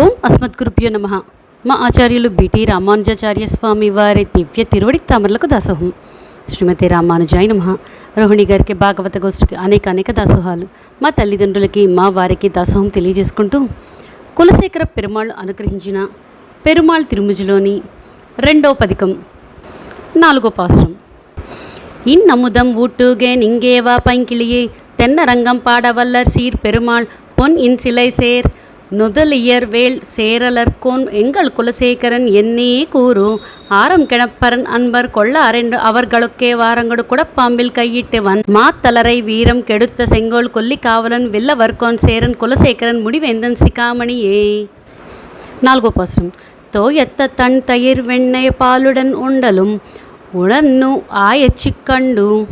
ఓం అస్మద్గురుభ్యో నమ. మా ఆచార్యులు బిటి రామానుజాచార్య స్వామి వారి దివ్య తిరువడి తమరులకు దాసోహం. శ్రీమతి రామానుజాయ నమ. రోహిణి గారికి భాగవత గోష్ఠికి అనేక అనేక దాసోహాలు. మా తల్లిదండ్రులకి మా వారికి దాసోహం తెలియజేసుకుంటూ కులశేఖర పెరుమాళ్ళు అనుగ్రహించిన పెరుమాళ్ తిరుముజిలోని రెండో పథకం నాలుగో పాశ్రం. ఇన్నముదం ఊట్టుగే నింగేవా పైంకిళియే తెన్న రంగం పాడవల్లర్ సీర్ పెరుమాళ్ పొన్ ఇన్ సిలై సేర్. நுதலியர்வேல் சேரலர்கோன் எங்கள் குலசேகரன் என்னே கூறும் ஆரம் கிணப்பரன் அன்பர் கொள்ள அரைண்டு அவர்களுக்கே வாரங்கடு கூட பாம்பில் கையிட்டவன் மாத்தலரை வீரம் கெடுத்த செங்கோல் கொல்லி காவலன் வில்லவர்கோன் சேரன் குலசேகரன் முடிவேந்தன் சிகாமணியே. நாలుగో పాసం తోయత్త తన్ తయిర్ వెన్నయ పాలుడన్ ఉండలం உணர்ந்து ஆயச்சிக்கண்டு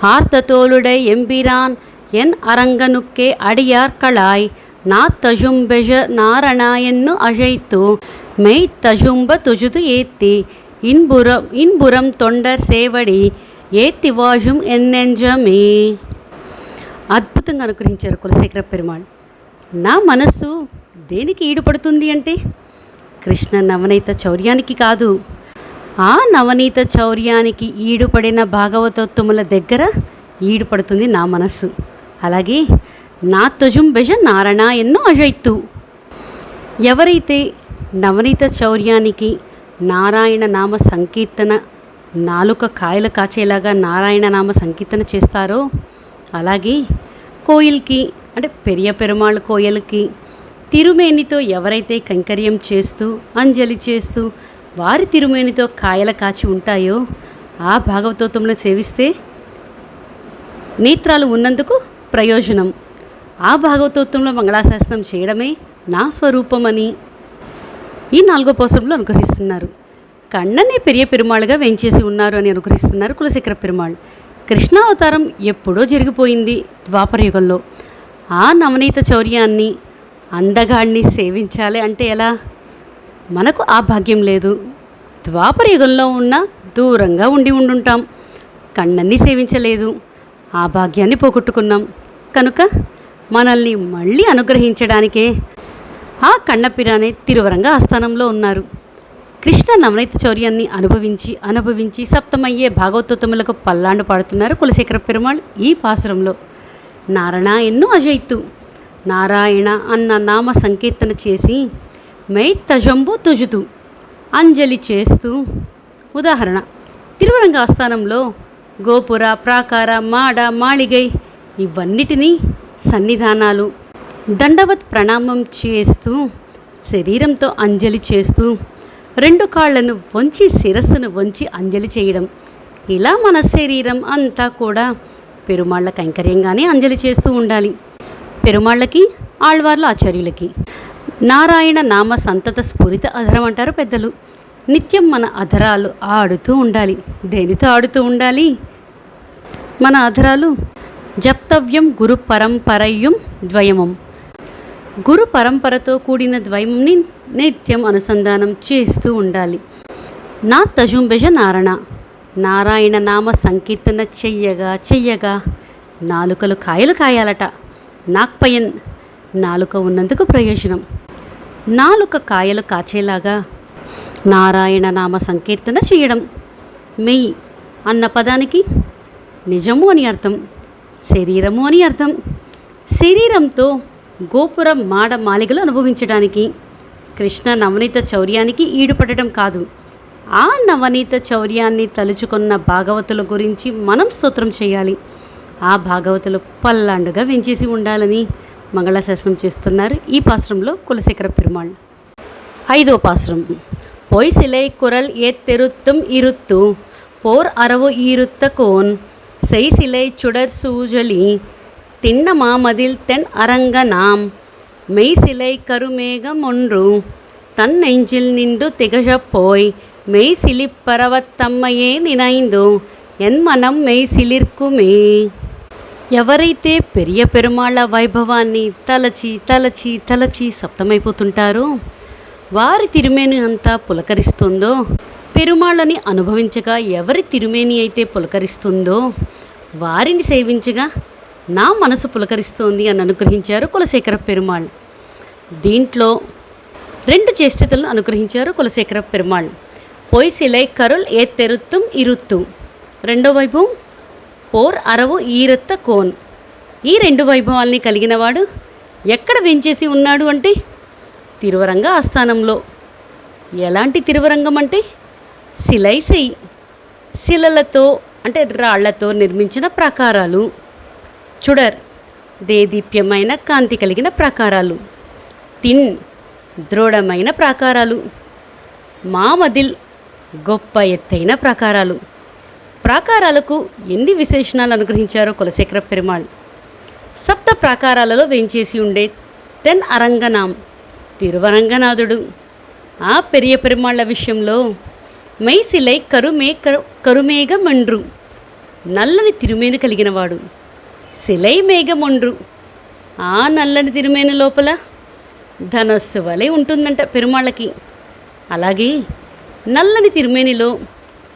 ஆர்த்த தோளுடை எம்பிரான் என் அரங்கனுக்கே அடியார்களாய் నా తజుంబెజ నారణాయన్ను అజైతు మై తజుంబ తుజుతు ఏత్తి ఇన్బురం ఇన్బురం తొండర్ సేవడి ఏతి వాజుం ఎన్నెంజమే. అద్భుతంగా అనుగ్రహించారు కులశేఖర పెరుమాళ్. నా మనస్సు దేనికి ఈడుపడుతుంది అంటే కృష్ణ నవనీత చౌర్యానికి కాదు. ఆ నవనీత చౌర్యానికి ఈడుపడిన భాగవతోత్తముల దగ్గర ఈడుపడుతుంది నా మనస్సు. అలాగే నా తుజుం బెజ నారణ ఎన్నో అజైత్తు ఎవరైతే నవనీత చౌర్యానికి నారాయణ నామ సంకీర్తన నాలుక కాయలు కాచేలాగా నారాయణ నామ సంకీర్తన చేస్తారో అలాగే కోయిల్కి అంటే పెరియ పెరుమాళ్ కోయలకి తిరుమేనితో ఎవరైతే కైంకర్యం చేస్తూ అంజలి చేస్తూ వారి తిరుమేనితో కాయల కాచి ఉంటాయో ఆ భాగవతోత్వంలో సేవిస్తే నేత్రాలు ఉన్నందుకు ప్రయోజనం. ఆ భాగవతోత్వంలో మంగళాశాసనం చేయడమే నా స్వరూపమని ఈ నాలుగో పోసంలో అనుగ్రహిస్తున్నారు. కన్ననే పెరియ పెరుమాళ్ళుగా వెంచేసి ఉన్నారు అని అనుగ్రహిస్తున్నారు కులశేఖర పెరుమాళ్. కృష్ణావతారం ఎప్పుడో జరిగిపోయింది ద్వాపరయుగంలో ఆ నవనీత చౌర్యాన్ని అందగాడిని సేవించాలి అంటే ఎలా? మనకు ఆ భాగ్యం లేదు. ద్వాపరయుగంలో ఉన్న దూరంగా ఉండి ఉండుంటాం. కన్నన్ని సేవించలేదు. ఆ భాగ్యాన్ని పోగొట్టుకున్నాం. కనుక మనల్ని మళ్ళీ అనుగ్రహించడానికే ఆ కన్నపిరానే తిరువరంగా ఆస్థానంలో ఉన్నారు. కృష్ణ నవనీత చౌర్యాన్ని అనుభవించి అనుభవించి సప్తమయ్యే భాగవతోత్తములకు పల్లాండు పాడుతున్నారు కులశేఖర పెరుమాళ్ ఈ పాసురంలో. నారాయణ ఎన్నో అజయిత్తు. నారాయణ అన్న నామ సంకీర్తన చేసి మై తజంబు తుజుతూ అంజలి చేస్తూ. ఉదాహరణ తిరువరంగ ఆస్థానంలో గోపుర ప్రాకార మాడ మాళిగై ఇవన్నిటినీ సన్నిధానాలు దండవత్ ప్రణామం చేస్తూ శరీరంతో అంజలి చేస్తూ రెండు కాళ్ళను వంచి శిరస్సును వంచి అంజలి చేయడం. ఇలా మన శరీరం అంతా కూడా పెరుమాళ్ళ కైంకర్యంగానే అంజలి చేస్తూ ఉండాలి. పెరుమాళ్ళకి ఆళ్వార్ల ఆచార్యులకి. నారాయణ నామ సంతత స్ఫురిత అధరం అంటారు పెద్దలు. నిత్యం మన అధరాలు ఆడుతూ ఉండాలి. దేనితో ఆడుతూ ఉండాలి? మన అధరాలు జప్తవ్యం గురు పరంపరయ్యం ద్వయమం. గురు పరంపరతో కూడిన ద్వయంని నిత్యం అనుసంధానం చేస్తూ ఉండాలి. నా తజుంబెజ నారాయణ నారాయణ నామ సంకీర్తన చెయ్యగా చెయ్యగా. నాలుకలు కాయలు కాయాలట. నాక్పయన్ నాలుక ఉన్నందుకు ప్రయోజనం. నాలుక కాయలు కాచేలాగా నారాయణ నామ సంకీర్తన చేయడం మెయ్ అన్న పదానికి నిజము అని అర్థం. శరీరము అని అర్థం. శరీరంతో గోపురం మాడ మాలికలు అనుభవించడానికి కృష్ణ నవనీత చౌర్యానికి ఈడుపడటం కాదు. ఆ నవనీత చౌర్యాన్ని తలుచుకున్న భాగవతుల గురించి మనం స్తోత్రం చేయాలి. ఆ భాగవతులు పల్లాండుగా వెంచేసి ఉండాలని మంగళాశాసనం చేస్తున్నారు ఈ పాశ్రంలో కులశేఖర పెరుమాళ్. ఐదో పాశ్రం. పోయి సిలై కురల్ ఏ తెరుత్తుం ఇరుత్తు పోర్ అరవు ఈరుత్త కోన్ சிலை சுடர் சூழலி திண்ண மாமதில் தென் அரங்க நாம் மெய் சிலை கருமேகம் ஒன்று தன் நெஞ்சில் நின்று திகழப் போய் மெய் சிலிப்பரவத்தம்மையே நினைந்து என் மனம் மெய் సిలిర్కుమే ఎవరైతే పెరియ పెరుమాళ్ళ వైభవాన్ని తలచి తలచి తలచి సప్తమైపోతుంటారో వారి తిరుమేని అంతా పులకరిస్తుందో పెరుమాళ్ళని అనుభవించగా ఎవరి తిరుమేని అయితే పులకరిస్తుందో వారిని సేవించగా నా మనసు పులకరిస్తోంది అని అనుగ్రహించారు కులశేఖర పెరుమాళ్. దీంట్లో రెండు చేష్టతలను అనుగ్రహించారు కులశేఖర పెరుమాళ్. పొయ్ సిలై కరుల్ ఏ తెరుత్తుం ఇరుత్తు. రెండో వైభవం పోర్ అరవు ఈరత్త కోన్. ఈ రెండు వైభవాల్ని కలిగినవాడు ఎక్కడ వెంచేసి ఉన్నాడు అంటే తిరువరంగ ఆస్థానంలో. ఎలాంటి తిరువరంగం అంటే శిలైసై శిలలతో అంటే రాళ్ళతో నిర్మించిన ప్రాకారాలు. చుడర్ దేదీప్యమైన కాంతి కలిగిన ప్రాకారాలు. తిన్ దృఢమైన ప్రాకారాలు. మామదిల్ గొప్ప ఎత్తైన ప్రాకారాలు. ప్రాకారాలకు ఎన్ని విశేషణాలు అనుగ్రహించారో కులశేఖర పెరుమాళ్. సప్త ప్రాకారాలలో వేయించేసి ఉండే తెన్ అరంగనాం తిరువరంగనాథుడు. ఆ పెరియ పెరుమాళ్ళ విషయంలో మైసిలై కరుమే కరుమేఘమండ్రు నల్లని తిరుమేను కలిగినవాడు. శిలై మేఘమండ్రు ఆ నల్లని తిరుమేను లోపల ధనస్సు వలె ఉంటుందంట పెరుమాళ్ళకి. అలాగే నల్లని తిరుమేనిలో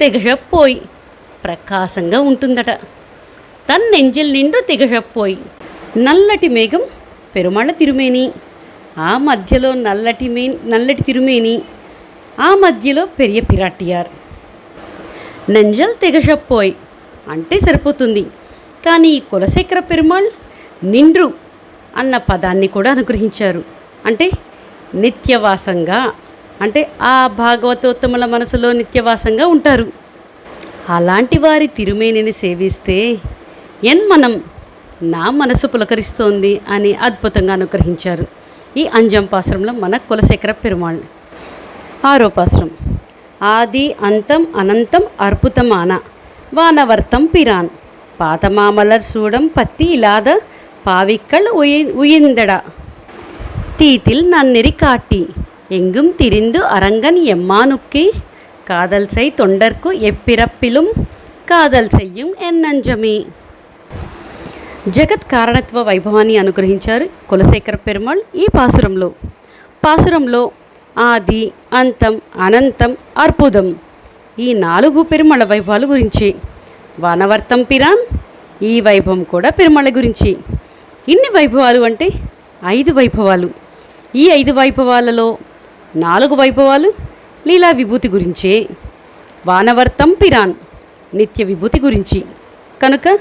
తెగజప్పోయి ప్రకాశంగా ఉంటుందట. తన్నెంజిల్ నిండు తెగజప్పోయి నల్లటి మేఘం పెరుమాళ్ళ తిరుమేని. ఆ మధ్యలో నల్లటి మే నల్లటి తిరుమేని ఆ మధ్యలో పెరియ పిరాటియార్. నంజల్ తెగజపోయ్ అంటే సరిపోతుంది. కానీ ఈ కులశేఖర పెరుమాళ్ నిండ్రు అన్న పదాన్ని కూడా అనుగ్రహించారు. అంటే నిత్యవాసంగా అంటే ఆ భాగవతోత్తముల మనసులో నిత్యవాసంగా ఉంటారు. అలాంటి వారి తిరుమేనిని సేవిస్తే ఎన్ మనం నా మనసు పులకరిస్తోంది అని అద్భుతంగా అనుగ్రహించారు. ఈ అంజంపాశ్రంలో మన కులశేఖర పెరుమాళ్. ఆరోపాశ్రం ఆది అంతం అనంతం అర్పుతమాన వానవర్తం పిరాన్ పాతమామలర్ సూడం పత్తి ఇలాద పావిక్కల్ ఉయి ఉయిందడ தீத்தில் நன்னெறி காட்டி எங்கும் திரிந்து அரங்கன் எம்மானுக்கே காதல் செய் தொண்டர்க்கு எப்பிறப்பிலும் కాదల్ చెయ్యం ఎన్నంజమే జగత్ కారణత్వ వైభవాన్ని అనుగ్రహించారు కులశేఖర పెరుమాళ్ ఈ పాసురంలో పాసురంలో ఆది అంతం అనంతం అర్బుదం ఈ నాలుగు పెరుమళ వైభవాల గురించి. వానవర్తం పిరాన్ ఈ వైభవం కూడా పెరుమళ గురించి. ఇన్ని వైభవాలు అంటే ఐదు వైభవాలు. ఈ ఐదు వైభవాలలో నాలుగు వైభవాలు లీలా విభూతి గురించే. వానవర్తం పిరాన్ నిత్య విభూతి గురించి. కనుక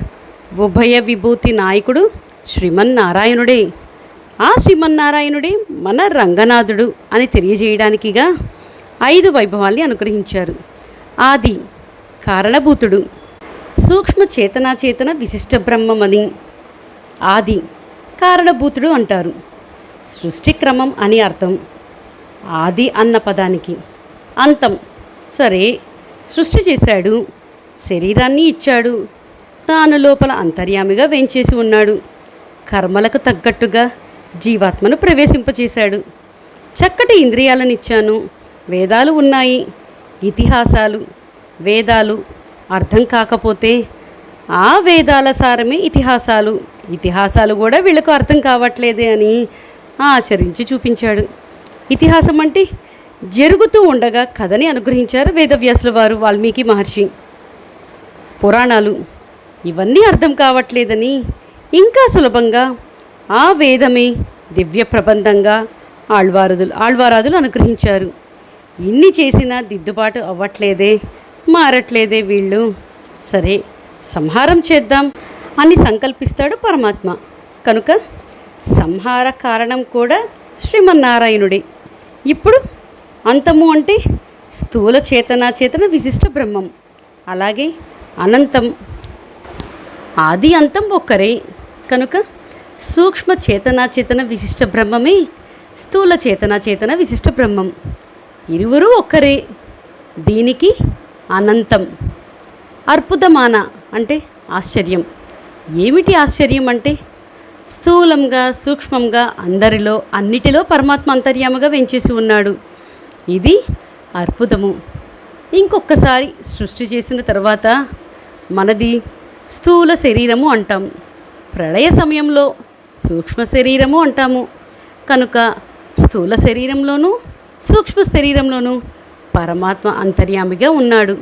ఉభయ విభూతి నాయకుడు శ్రీమన్నారాయణుడే. ఆ శ్రీమన్నారాయణుడే మన రంగనాథుడు అని తెలియజేయడానికిగా ఐదు వైభవాల్ని అనుగ్రహించారు. ఆది కారణభూతుడు సూక్ష్మ చేతనాచేతన విశిష్ట బ్రహ్మమని ఆది కారణభూతుడు అంటారు. సృష్టి క్రమం అని అర్థం. ఆది అన్న పదానికి అంతం. సరే సృష్టి చేశాడు శరీరాన్ని ఇచ్చాడు తాను లోపల అంతర్యామిగా వేంచేసి ఉన్నాడు. కర్మలకు తగ్గట్టుగా జీవాత్మను ప్రవేశింపచేశాడు. చక్కటి ఇంద్రియాలను ఇచ్చాను వేదాలు ఉన్నాయి ఇతిహాసాలు. వేదాలు అర్థం కాకపోతే ఆ వేదాల సారమే ఇతిహాసాలు. ఇతిహాసాలు కూడా వీళ్ళకు అర్థం కావట్లేదే అని ఆచరించి చూపించాడు. ఇతిహాసం అంటే జరుగుతూ ఉండగా కథని అనుగ్రహించారు వేదవ్యాసుల వారు వాల్మీకి మహర్షి. పురాణాలు ఇవన్నీ అర్థం కావట్లేదని ఇంకా సులభంగా ఆ వేదమే దివ్య ప్రబంధంగా ఆళ్వారుదులు ఆళ్వారాదులు అనుగ్రహించారు. ఇన్ని చేసినా దిద్దుబాటు అవ్వట్లేదే మారట్లేదే వీళ్ళు. సరే సంహారం చేద్దాం అని సంకల్పిస్తాడు పరమాత్మ. కనుక సంహార కారణం కూడా శ్రీమన్నారాయణుడే. ఇప్పుడు అంతము అంటే స్థూల చేతన చేతన విశిష్ట బ్రహ్మం. అలాగే అనంతం. ఆది అంతం ఒక్కరే. కనుక సూక్ష్మ చేతనా చేతన విశిష్ట బ్రహ్మమే స్థూల చేతనా చేతన విశిష్ట బ్రహ్మం. ఇరువురూ ఒక్కరే దీనికి అనంతం. అర్పుదమాన అంటే ఆశ్చర్యం. ఏమిటి ఆశ్చర్యం అంటే? స్థూలంగా సూక్ష్మంగా అందరిలో అన్నిటిలో పరమాత్మ అంతర్యామగా వెంచేసి ఉన్నాడు. ఇది అద్భుతము ఇంకొకసారి సృష్టి చేసిన తర్వాత మనది స్థూల శరీరము అంటాం. ప్రళయ సమయంలో సూక్ష్మ శరీరము అంటాము. కనుక స్థూల శరీరంలోనూ సూక్ష్మ శరీరంలోనూ పరమాత్మ అంతర్యామిగా ఉన్నాడు.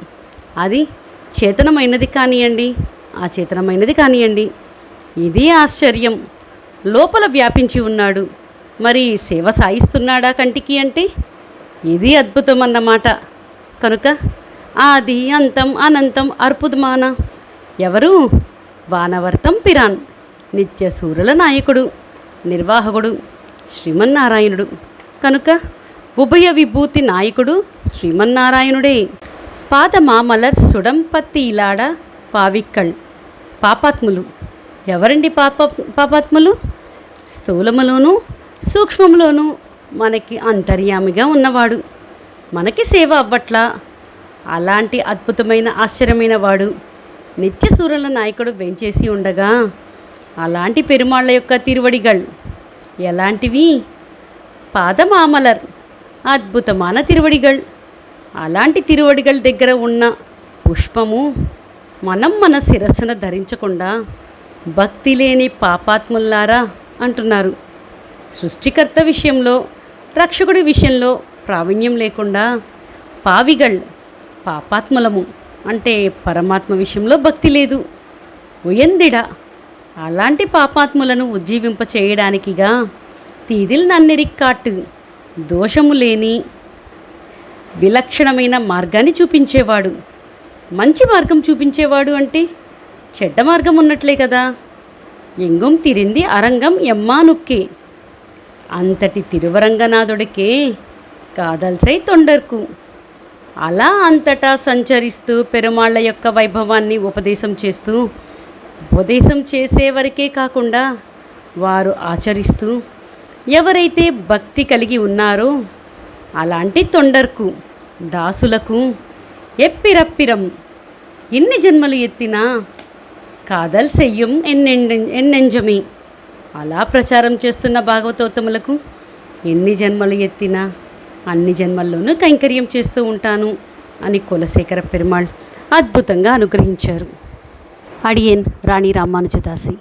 అది చేతనమైనది కానియండి అచేతనమైనది కానియండి. ఇది ఆశ్చర్యం. లోపల వ్యాపించి ఉన్నాడు. మరి సేవ సాయిస్తున్నాడా కంటికి అంటే? ఇది అద్భుతం అన్నమాట కనుక ఆది అంతం అనంతం అర్పుదమాన. ఎవరు? వానవర్తం పిరాన్. నిత్య సూర్యుల నాయకుడు నిర్వాహకుడు శ్రీమన్నారాయణుడు. కనుక ఉభయ విభూతి నాయకుడు శ్రీమన్నారాయణుడే. పాదమామలర్ సుడంపత్తి ఇలాడ పావిక్కళ్ పాపాత్ములు. ఎవరండి పాప పాపాత్ములు? స్థూలములోను సూక్ష్మములోను మనకి అంతర్యామిగా ఉన్నవాడు. మనకి సేవ అవ్వట్లా? అలాంటి అద్భుతమైన ఆశ్చర్యమైన వాడు. నిత్య సూర్యుల నాయకుడు వెంచేసి ఉండగా అలాంటి పెరుమాళ్ళ యొక్క తిరువడిగల్ ఎలాంటివి? పాదమామలర్. అద్భుతమైన తిరువడిగల్ అలాంటి తిరువడిగల్ దగ్గర ఉన్న పుష్పము మనం మన శిరస్సును ధరించకుండా భక్తి లేని పాపాత్ముల్లారా అంటున్నారు. సృష్టికర్త విషయంలో రక్షకుడి విషయంలో ప్రావీణ్యం లేకుండా పావిగళ్ పాపాత్ములము అంటే పరమాత్మ విషయంలో భక్తి లేదు. ఉయందిడ అలాంటి పాపాత్ములను ఉజ్జీవింప చేయడానికిగా తీదిల్ నన్నెరిక్కాటు దోషము లేని విలక్షణమైన మార్గాన్ని చూపించేవాడు. మంచి మార్గం చూపించేవాడు అంటే చెడ్డ మార్గం ఉన్నట్లే కదా. ఎంగం తిరింది అరంగం ఎమ్మానుక్కే అంతటి తిరువరంగనాథుడికే కాదల్సై తొండర్కు. అలా అంతటా సంచరిస్తూ పెరుమాళ్ళ యొక్క వైభవాన్ని ఉపదేశం చేస్తూ ఉపదేశం చేసేవరకే కాకుండా వారు ఆచరిస్తూ ఎవరైతే భక్తి కలిగి ఉన్నారో అలాంటి తొండర్కు దాసులకు ఎప్పిరప్పిరం. ఎన్ని జన్మలు ఎత్తినా కాదల్ సెయ్యం ఎన్నెండ ఎన్నెంజమి. అలా ప్రచారం చేస్తున్న భాగవతోత్తములకు ఎన్ని జన్మలు ఎత్తినా అన్ని జన్మల్లోనూ కైంకర్యం చేస్తూ ఉంటాను అని కులశేఖర పెరుమాళ్ అద్భుతంగా అనుగ్రహించారు. அடியேன் ராணி ராமானுஜதாசி.